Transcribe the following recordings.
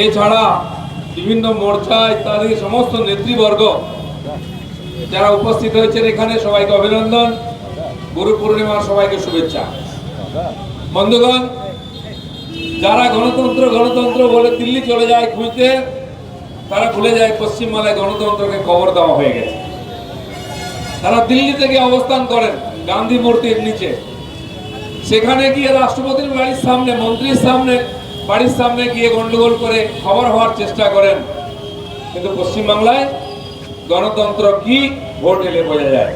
এছাড়া বিভিন্ন মোর্চা ইত্যাদি সমস্ত নেতৃবর্গ যারা উপস্থিত হয়েছেন এখানে সবাইকে অভিনন্দন। গুরু পূর্ণিমার সবাইকে শুভেচ্ছা। বন্ধুগণ, যারা গণতন্ত্র গণতন্ত্র বলে দিল্লি চলে যায় খুঁজতে, তারা ভুলে যায় পশ্চিমবাংলায় গণতন্ত্রকে কবর দেওয়া হয়ে গেছে। তারা দিল্লি থেকে অবস্থান করেন গান্ধী মূর্তির নিচে। সেখানে গিয়ে রাষ্ট্রপতির বাড়ির সামনে, মন্ত্রীর সামনে বাড়ির সামনে গিয়ে গন্ডগোল করে খবর হওয়ার চেষ্টা করেন। কিন্তু পশ্চিমবাংলায় গণতন্ত্র কি? ভোট এলে বোঝা যায়।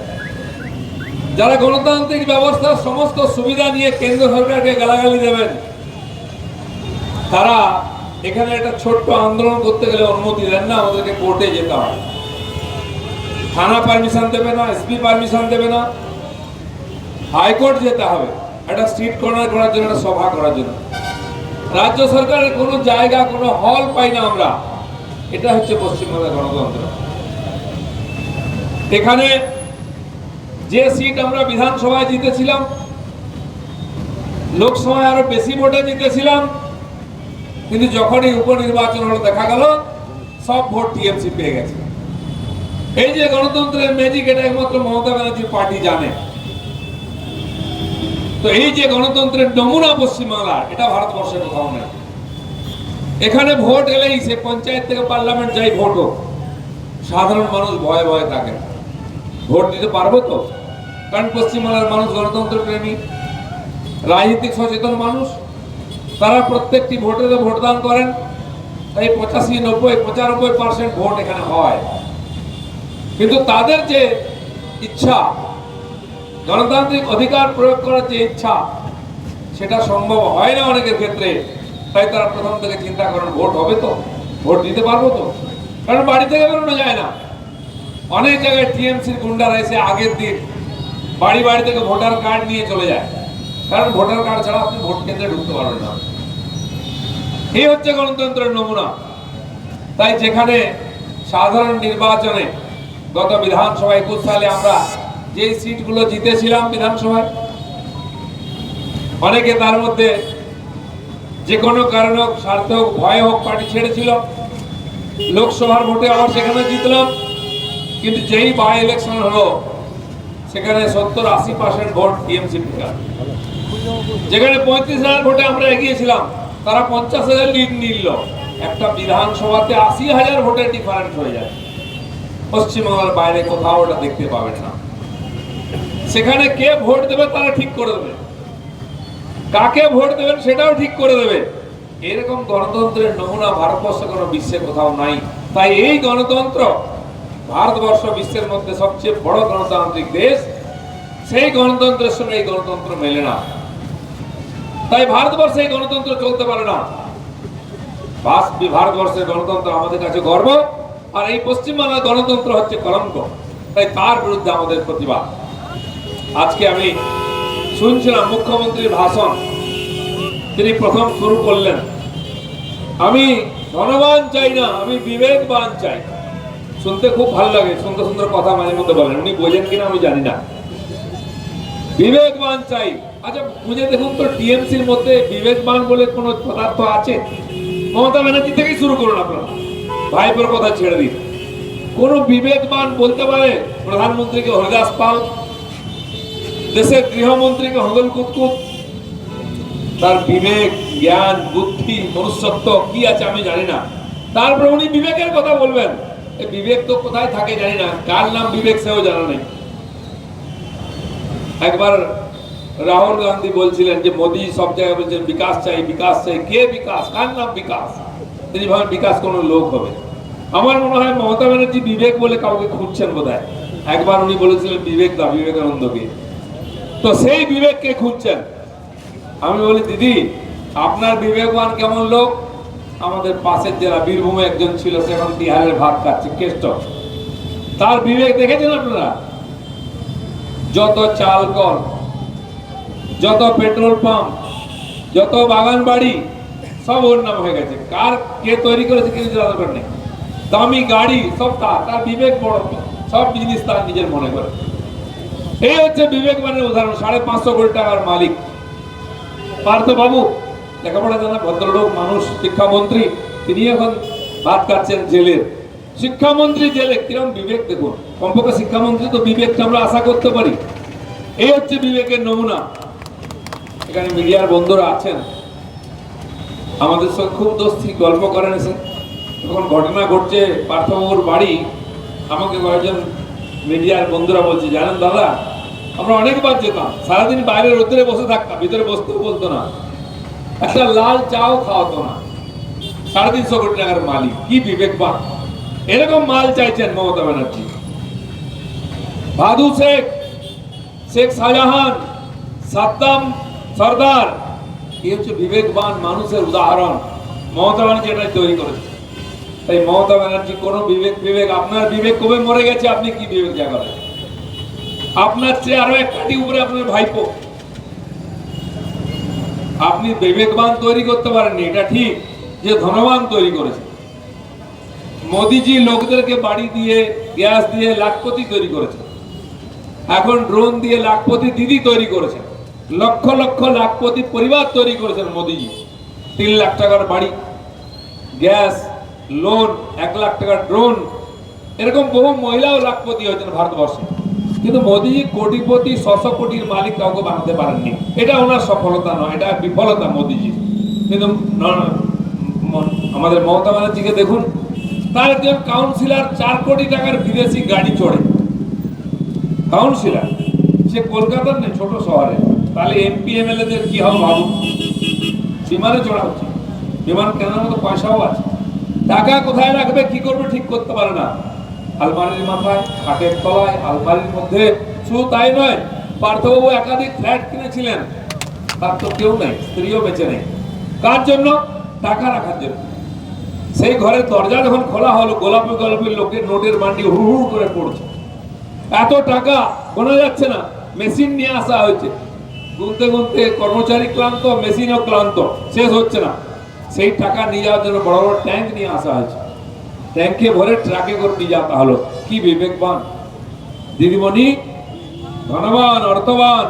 যারা গণতান্ত্রিক ব্যবস্থার সমস্ত সুবিধা নিয়ে কেন্দ্র সরকারকে গালাগালি দেবেন, তারা এখানে একটা ছোট্ট আন্দোলন করতে গেলে অনুমতি দেন না, আমাদেরকে কোর্টে যেতে হয় থানা পারমিশন দেবে না এসপি পারমিশন দেবে না। হাইকোর্ট যেতে হবে, একটা স্ট্রিট কর্নার করার জন্য, একটা সভা করার জন্য। রাজ্য সরকারের কোনো জায়গা, কোনো হল পাই না আমরা। এটা হচ্ছে পশ্চিমবঙ্গের গণতন্ত্র। এখানে যে সিট আমরা বিধানসভায় জিতেছিলাম, লোকসভায় আরও বেশি ভোটে জিতেছিলাম, কিন্তু যখনই উপনির্বাচন হলো দেখা গেল, সব ভোট টিএমসি পেয়ে গেছে। এই যে গণতন্ত্রের ম্যাজিক এটা একমাত্র মমতা ব্যানার্জির পার্টি জানে। তো এই যে গণতন্ত্রের নমুনা পশ্চিমবাংলার, এটা ভারতবর্ষের কোথাও নেই। এখানে ভোট এলেই সে পঞ্চায়েত থেকে পার্লামেন্ট যাই ভোট হোক, সাধারণ মানুষ ভয়ে ভয়ে থাকে। ভোট দিতে পারব তো? কারণ পশ্চিমবাংলার মানুষ গণতন্ত্র প্রেমী, রাজনীতিক সচেতন মানুষ। তারা প্রত্যেকটি ভোটে ভোটদান করেন। তাই পঁচাশি, নব্বই, পঁচানব্বই পার্সেন্ট ভোট এখানে হয়। কিন্তু তাদের যে ইচ্ছা গণতান্ত্রিক অধিকার প্রয়োগ করার যে ইচ্ছা, সেটা সম্ভব হয় না অনেকের ক্ষেত্রে। তাই তারা প্রথম থেকে চিন্তা করেন, ভোট হবে তো? ভোট দিতে পারব তো? কারণ বাড়ি থেকে বেরোনো যায় না। অনেক জায়গায় টিএমসির গুন্ডারা এসে আগের দিন বাড়ি বাড়ি থেকে ভোটার কার্ড নিয়ে চলে যায়। কারণ ভোটার কার্ড ছাড়া আপনি ভোট কেন্দ্রে ঢুকতে পারবেন না। এই হচ্ছে গণতন্ত্রের নমুনা। তাই যেখানে সাধারণ নির্বাচনে গত বিধানসভায় একুশ সালে আমরা যে সিটগুলো জিতেছিলাম বিধানসভায়, অনেকে তার মধ্যে যে কোনো কারণে হোক স্বার্থ হোক ভয় হোক পার্টি ছেড়েছিল। লোকসভার ভোটে আবার সেখানে জিতলাম। কিন্তু যেই বাই ইলেকশন হলো, সেখানে সত্তর আশি পার্সেন্ট ভোট টিএমসি পেল যেখানে পঁয়ত্রিশ হাজার ভোটে আমরা এগিয়েছিলাম, তারা পঞ্চাশ হাজার লিড নিল। একটা বিধানসভাতে আশি হাজার ভোটের ডিফারেন্স হয়ে যায়। পশ্চিমবাংলার বাইরে কোথাও ওটা দেখতে পাবেন না। সেখানে কে ভোট দেবে তারা ঠিক করে দেবে। কাকে ভোট দেবেন সেটাও ঠিক করে দেবে। এরকম গণতন্ত্রের নমুনা ভারতবর্ষে কোনো বিশ্বে কোথাও নাই। তাই এই গণতন্ত্র ভারতবর্ষ বিশ্বের মধ্যে সবচেয়ে বড় গণতান্ত্রিক দেশ, সেই গণতন্ত্রের সঙ্গে এই গণতন্ত্র মেলে না। তাই ভারতবর্ষে এই গণতন্ত্র চলতে পারে না। ভারতবর্ষের গণতন্ত্র আমাদের কাছে গর্ব, আর এই পশ্চিমবাংলার গণতন্ত্র হচ্ছে কলঙ্ক। তাই তার বিরুদ্ধে আমাদের প্রতিবাদ। আজকে আমি শুনছিলাম মুখ্যমন্ত্রীর ভাষণ। তিনি প্রথম শুরু করলেন। আমি ধনবান চাই না, আমি বিবেকবান চাই। শুনতে খুব ভালো লাগে, সুন্দর সুন্দর কথা মাঝে মধ্যে বলেন। উনি বোঝেন কিনা আমি জানি না। বিবেকবান চাই। আচ্ছা বুঝে দেখুন তো, টিএমসির মধ্যে বিবেকবান বলে কোনো পদার্থ আছে? মমতা ব্যানার্জি থেকেই শুরু করুন আপনারা। ভাইপোর কথা ছেড়ে দিন। কোন বিবেকবান বলতে পারে? প্রধানমন্ত্রীকে হরিদাস পাল? দেশের গৃহমন্ত্রীকে হগল কুতকুত তার বিবেক, জ্ঞান, বুদ্ধি, মনুষ্যত্ব কি আছে আমি জানি না। তারপরে উনি বিবেকের কথা বলবেন। বিবেক তো কোথায় থাকে জানি না। কার নাম বিবেক সেও জানা নেই। একবার রাহুল গান্ধী বলছিলেন যে, মোদি সব জায়গায় বলছেন, বিকাশ চাই বিকাশ চাই। কে বিকাশ? কার নাম বিকাশ? তিনি ভাবেন বিকাশ কোনো লোক হবে। আমার মনে হয় মমতা ব্যানার্জি বিবেক বলে কাউকে খুঁজছেন বোধ একবার উনি বলেছিলেন, বিবেক দা বিবেকানন্দকে তো সেই বিবেককে খুঁজছেন। আমি বলি, দিদি, আপনার বিবেকবান কেমন লোক? আমাদের পাশের জেলা বীরভূমে একজন ছিল, সে এখন বিহারের ভাত খাচ্ছে, কেষ্ট। তার বিবেক দেখেছেন আপনারা? যত চাল কল, যত পেট্রোল পাম্প, যত বাগান বাড়ি, সব ওর নাম হয়ে গেছে। কার কে তৈরি করেছে কিছু নেই। দামি গাড়ি, সব তার। তার বিবেক বড়। সব জিনিস তার নিজের মনে করে। এই হচ্ছে বিবেকবানের উদাহরণ, সাড়ে পাঁচশো কোটি টাকার মালিক। পার্থ বাবু, লেখাপড়া জানা ভদ্রলোক, মানুষ, শিক্ষামন্ত্রী, তিনি এখন ভাত খাচ্ছেন জেলের শিক্ষামন্ত্রী জেলে, কিরম বিবেক দেখুন। কমপক্ষে শিক্ষামন্ত্রী তো বিবেকটা আমরা আশা করতে পারি। এই হচ্ছে বিবেকের নমুনা। এখানে মিডিয়ার বন্ধুরা আছেন। আমাদের সঙ্গে খুব দোস্তি, গল্প করেন এসে। যখন ঘটনা ঘটছে পার্থবাবুর বাড়ি। আমাকে কয়েকজন মিডিয়ার বন্ধুরা বলছে, জানেন দাদা আমরা অনেকবার যেতাম, সারাদিন বাইরে রোদ্রে বসে থাকতাম, ভিতরে বসতেও বলতো না। একটা লাল চাও খাওয়াতো না। সাড়ে তিনশো কোটি টাকার মালিক, কি বিবেক বিবেকবান এরকম মাল চাইছেন মমতা ব্যানার্জি। ভাদু শেখ শেখ শাহজাহান, সাদ্দাম সর্দার, এই হচ্ছে বিবেকবান মানুষের উদাহরণ। মমতা ব্যানার্জি এটা তৈরি করেছে। তাই মমতা ব্যানার্জি কোনো বিবেক বিবেক, আপনার বিবেক কবে মরে গেছে, আপনি কি বিবেক জাগাবেন আপনার চেয়ে আরও এক কাটি উপরে আপনার ভাইপো। আপনি বিবেকবান তৈরি করতে পারেননি, এটা ঠিক যে ধনবান তৈরি করেছে। মোদিজি লোকদেরকে বাড়ি দিয়ে, গ্যাস দিয়ে লাখপতি তৈরি করেছে। এখন ড্রোন দিয়ে লাখপতি দিদি তৈরি করেছেন লক্ষ লক্ষ লাখপতি পরিবার তৈরি করেছেন মোদিজি। তিন লাখ টাকার বাড়ি, গ্যাস, লোন, এক লাখ টাকার ড্রোন। এরকম বহু মহিলাও লাখপতি হয়েছেন ভারতবর্ষে। কিন্তু মোদিজি কোটিপতি, ছশো কোটির মালিক কাউকে বানাতে পারেননি। এটা ওনার সফলতা নয়, এটা বিফলতা মোদিজি কিন্তু আমাদের মমতা ব্যানার্জিকে দেখুন, তার একজন কাউন্সিলর চার কোটি টাকার বিদেশি গাড়ি চড়ে। কাউন্সিলর সে কলকাতার নেই, ছোট শহরে। তাহলে এমপি এমএলএ দের কি হবে ভাবুন? বিমানে চড়া উচিত বিমান কেনার মতো পয়সাও আছে। টাকা কোথায় রাখবে, কি করবে ঠিক করতে পারে না। আলমারির মাথায়, খাটের তলায়, আলমারির মধ্যে। শুধু তাই নয়, পার্থবাবু একাধিক ফ্ল্যাট কিনেছিলেন। তার তো কেউ নেই, স্ত্রীও বেঁচে নেই। কার জন্য? টাকা রাখার জন্য। সেই ঘরের দরজা যখন খোলা হলো, গোলাপি গোলাপি লোকের নোটের মান্ডি হু হু করে পড়ছে। এত টাকা গোনা যাচ্ছে না, মেশিন নিয়ে আসা হয়েছে। গুনতে গুনতে কর্মচারী ক্লান্ত, মেশিনও ক্লান্ত, শেষ হচ্ছে না। সেই টাকা নিয়ে যাওয়ার জন্য বড় বড় ট্যাঙ্ক নিয়ে আসা হয়েছে। ট্যাঙ্কে ভরে ট্রাকে করে নিয়ে যাওয়া হলো কি বিবেকবান। দিদিমণি, ধনবান, অর্থবান,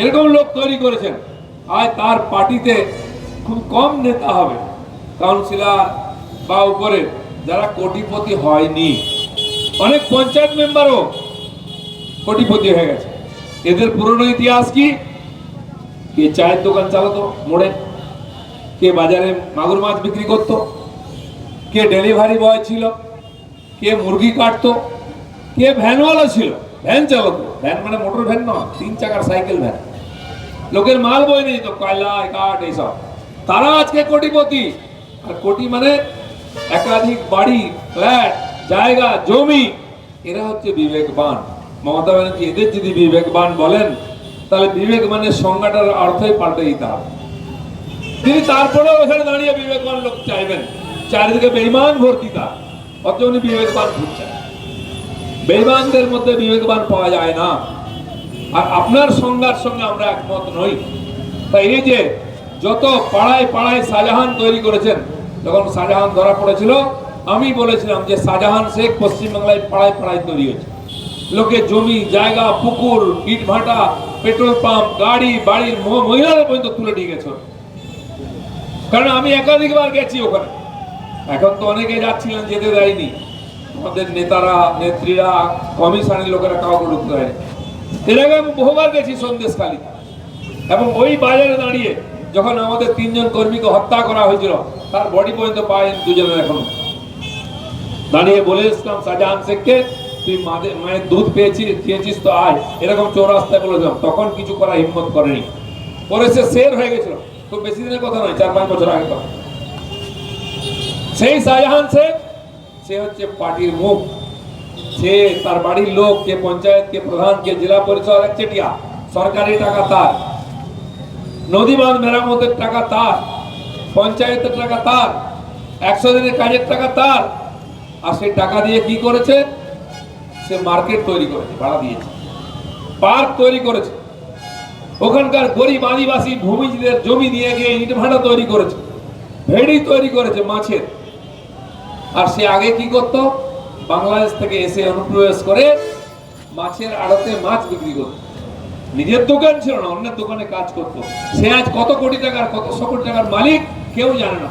এরকম লোক তৈরি করেছেন। আর তার পার্টিতে খুব কম নেতা হবে। কাউন্সিলর বা উপরে যারা কোটিপতি হয়নি। অনেক পঞ্চায়েত মেম্বারও কোটিপতি হয়ে গেছে। এদের পুরনো ইতিহাস কি? কে চায়ের দোকান চালাতো? মোড়ে। কে বাজারে মাগুর মাছ বিক্রি করতো? কে ডেলিভারি বয় ছিল, কে মুরগি কাটতো, কে ভ্যানওয়ালা ছিল, ভ্যান চালক, ভ্যান মানে মোটর ভ্যান নয় তিন চাকার সাইকেল ভ্যান। লোকের মাল বই নিয়ে যেত কয়লা কাঠ এইসব তারা আজকে কোটিপতি, আর কোটি মানে একাধিক বাড়ি, ফ্ল্যাট, জায়গা, জমি। এরা হচ্ছে বিবেকবান। মমতা ব্যানার্জি, এদের যদি বিবেকবান বলেন, তাহলে বিবেকবানের সংজ্ঞাটার অর্থই পাল্টে দিতে হবে। তিনি তারপরেও এখানে দাঁড়িয়ে বিবেকবান লোক চাইবেন। চারিদিকে বেইমান ভর্তি তার অত উনি বিবেকবান খুঁজছেন বেইমানদের মধ্যে বিবেকবান পাওয়া যায় না। আর আপনার সংজ্ঞার সঙ্গে আমরা একমত নই। তাই এই যে যত পাড়ায় পাড়ায় শাহজাহান তৈরি করেছেন, যখন শাহজাহান ধরা পড়েছিল, আমি বলেছিলাম যে শাহজাহান শেখ পশ্চিমবাংলায় পাড়ায় পাড়ায় তৈরি হয়েছে। লোকে জমি, জায়গা, পুকুর, ইট ভাটা, পেট্রোল পাম্প, গাড়ি, বাড়ির মহিলাদের পর্যন্ত তুলে নিয়ে গেছে কারণ আমি একাধিকবার গেছি ওখানে। এখন তো অনেকে যাচ্ছিলেন, যেতে দেয়নি। আমাদের নেতারা, নেত্রীরা, কমিশনের লোকেরা কাউকে ঢুকতে দেয়নি। এর আগে আমি বহুবার গেছি সন্দেশখালী। এবং ওই বাজারে দাঁড়িয়ে যখন আমাদের তিনজন কর্মীকে হত্যা করা হয়েছিল, তার বডি পর্যন্ত পায়নি দুজনের এখনও। দাঁড়িয়ে বলে এসলাম শাহজাহান শেখকে, তুই মায়ের দুধ পেয়েছিস খেয়েছিস তো আয়। এরকম চৌরাস্তায় বলেছিলাম তখন কিছু করার হিম্মত করেনি। পরে সে শের হয়ে গেছিল। খুব বেশি দিনের কথা নয় চার পাঁচ বছর আগে কথা। সেই শাহজাহান শেখ সে হচ্ছে পার্টির মুখ। সে তার বাড়ির লোক, কে পঞ্চায়েত, কে প্রধান, কে জেলা পরিষদ একচেটিয়া সরকারি টাকা তার। নদী বাঁধ মেরামতের টাকা তার। পঞ্চায়েতের টাকা তার। একশো দিনের কাজের টাকা তার। আর সেই টাকা দিয়ে কি করেছে? সে মার্কেট তৈরি করেছে, ভাড়া দিয়েছে। পার্ক তৈরি করেছে। ওখানকার গরিব আদিবাসী ভূমিজীদের জমি নিয়ে গিয়ে ইট ভাড়া তৈরি করেছে। ভেড়ি তৈরি করেছে মাছের। আর সে আগে কি করত? বাংলাদেশ থেকে এসে অনুপ্রবেশ করে মাছের আড়তে মাছ বিক্রি করত। নিজের দোকান ছিল না, অন্যের দোকানে কাজ করত। সে আজ কত কোটি টাকার, কত শো কোটি টাকার মালিক, কেউ জানে না।